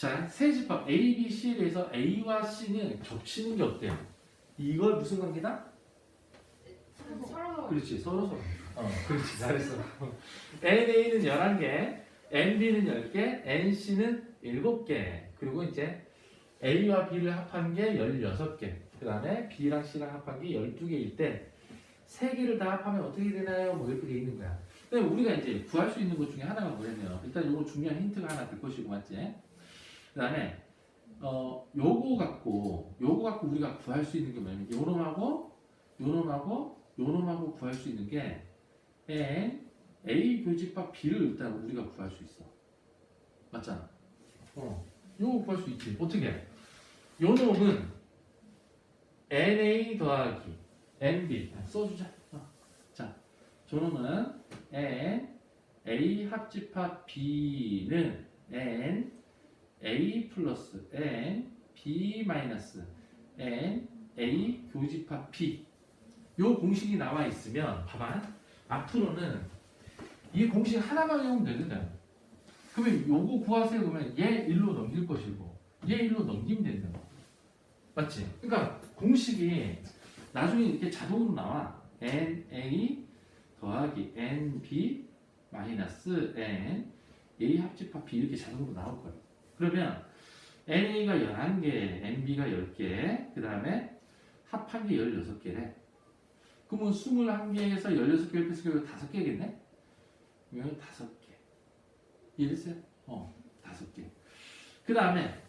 자, 세 집합 A, B, C에 대해서 A와 C는 겹치는 게 어때요? 이걸 무슨 관계다? 서로 그렇지, 서로 서로. 어, 그렇지, 잘했어. NA는 11개, NB는 10개, NC는 7개, 그리고 이제 A와 B를 합한 게 16개, 그 다음에 B랑 C랑 합한 게 12개일 때, 세 개를 다 합하면 어떻게 되나요? 뭐 이렇게 돼 있는 거야. 근데 우리가 이제 구할 수 있는 것 중에 하나가 뭐냐면, 일단 요거 중요한 힌트가 하나 될 것이고, 맞지? 그 다음에, 어, 요거 갖고, 요거 갖고 우리가 구할 수 있는 게 뭐냐면, 요놈하고, 요놈하고, 요놈하고 구할 수 있는 게, N, A 교집합 B를 일단 우리가 구할 수 있어. 맞잖아. 어, 요거 구할 수 있지. 어떻게? 요 놈은 NA 더하기 NB 써주자. 어. 자, 저 놈은 N A 합집합 B는 N A 플러스 N B 마이너스 N A 교집합 B. 요 공식이 나와 있으면 봐봐. 앞으로는 이 공식 하나만 외우면 되거든. 그러면 요거 구하세요 그러면 얘 1로 넘길 것이고 얘 1로 넘기면 된다. 맞지? 그러니까 공식이 나중에 이렇게 자동으로 나와. NA 더하기 NB 마이너스 N A 합집합 B 이렇게 자동으로 나올 거예요. 그러면 NA가 11개, NB가 10개, 그 다음에 합한 게 16개래. 그러면 21개에서 16개를 뺐으면 5개겠네? 이거는 5개. 이해됐어요? 어, 5개. 그 다음에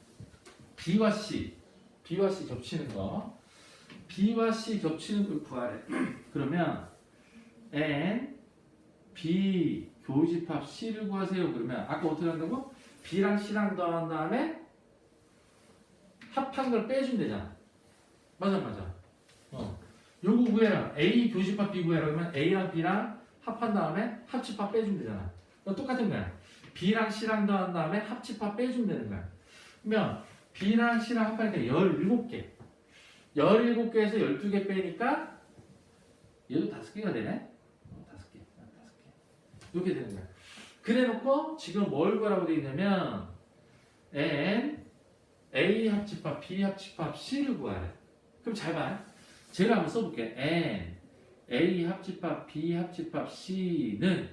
B와 C. B와 C 겹치는 거. B와 C 겹치는 걸 구하래. 그러면 N, B 교집합 C를 구하세요. 그러면 아까 어떻게 한다고? B랑 C랑 더한 다음에 합한 걸 빼주면 되잖아. 맞아, 맞아. 어. 요거 구해라. A 교집합 B 구해라. 그러면 A랑 B랑 합한 다음에 합집합 빼주면 되잖아. 너 똑같은 거야. B랑 C랑 더한 다음에 합집합 빼주면 되는 거야. 그러면 B랑 C랑 합하니까 17개. 17개에서 12개 빼니까 얘도 5개가 되네? 어, 5개. 어, 5개. 이렇게 되는 거야. 그래 놓고 지금 뭘 구하라고 돼 있냐면 N A 합집합 B 합집합 C를 구하래. 그럼 잘 봐. 제가 한번 써볼게. N A 합집합 B 합집합 C는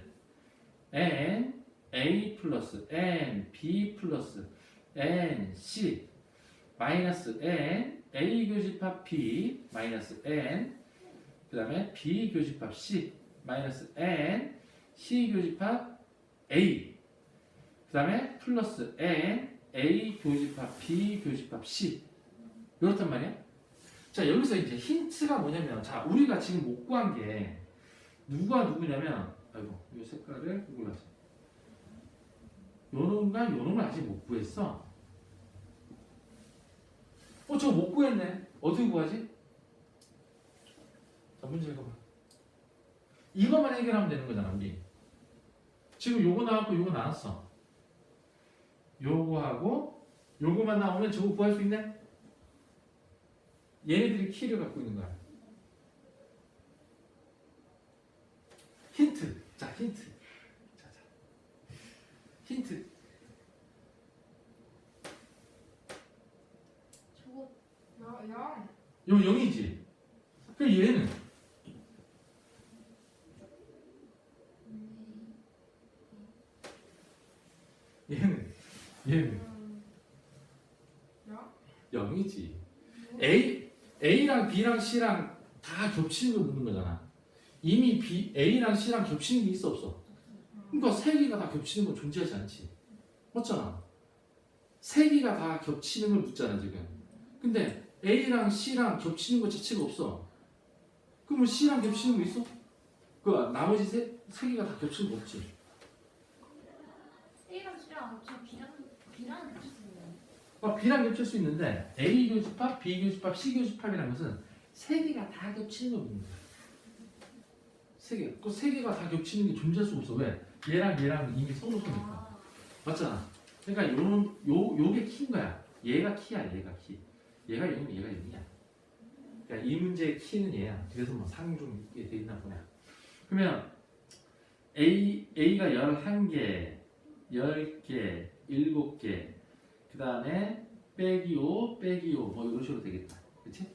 N A 플러스 N B 플러스 N C 마이너스 N A 교집합 B 마이너스 N 그 다음에 B 교집합 C 마이너스 N C 교집합 A 그 다음에 플러스 N A 교집합 B 교집합 C 이렇단 말이야. 자 여기서 이제 힌트가 뭐냐면 자 우리가 지금 못 구한 게 누가 누구냐면 아이고 이 색깔을 골랐어. 요놈과 요놈을 아직 못 구했어. 어 저거 못 구했네. 어떻게 구하지? 자 문제 읽어봐. 이것만 해결하면 되는 거잖아 우리. 지금 요거 나왔고 요거 나왔어. 요거하고 요거만 나오면 저거 구할 수 있네? 얘네들이 키를 갖고 있는 거야. 힌트. 자, 힌트. 자, 자. 힌트. 저거 야, 야. 요 0이지. 그 얘는 얘는 얘는 음. 야? 0이지. A A랑 B랑 C랑 다 겹치는 거 묻는 거잖아. 이미 B A랑 C랑 겹치는 게 있어 없어? 그러니까 세 개가 다 겹치는 건 존재하지 않지. 맞잖아. 세 개가 다 겹치는 걸 묻잖아 지금. 근데 A랑 C랑 겹치는 것 자체가 없어. 그러면 C랑 겹치는 거 있어? 그 나머지 세, 세 개가 다 겹치는 거 없지. A랑 C랑 저 B랑 B랑 겹치는 어, B랑 겹칠 수 있는데 A 교집합, B 교집합, C 교집합이라는 것은 세 개가 다 겹치는 겁니다. 세 개. 그 세 개가 다 겹치는 게 존재할 수 없어. 왜? 얘랑 얘랑 이미 써놓으니까. 아, 맞잖아. 그러니까 요런 요 요게 키인 거야. 얘가 키야. 얘가 키. 얘가 0이면 얘가 0이야. 그러니까 이 문제의 키는 얘야. 그래서 뭐 상중 이게 돼 있나 보냐. 그러면 A A가 11개, 10개, 7개, 그 다음에 빼기 5 빼기 5뭐 이런 식으로 되겠다. 그치?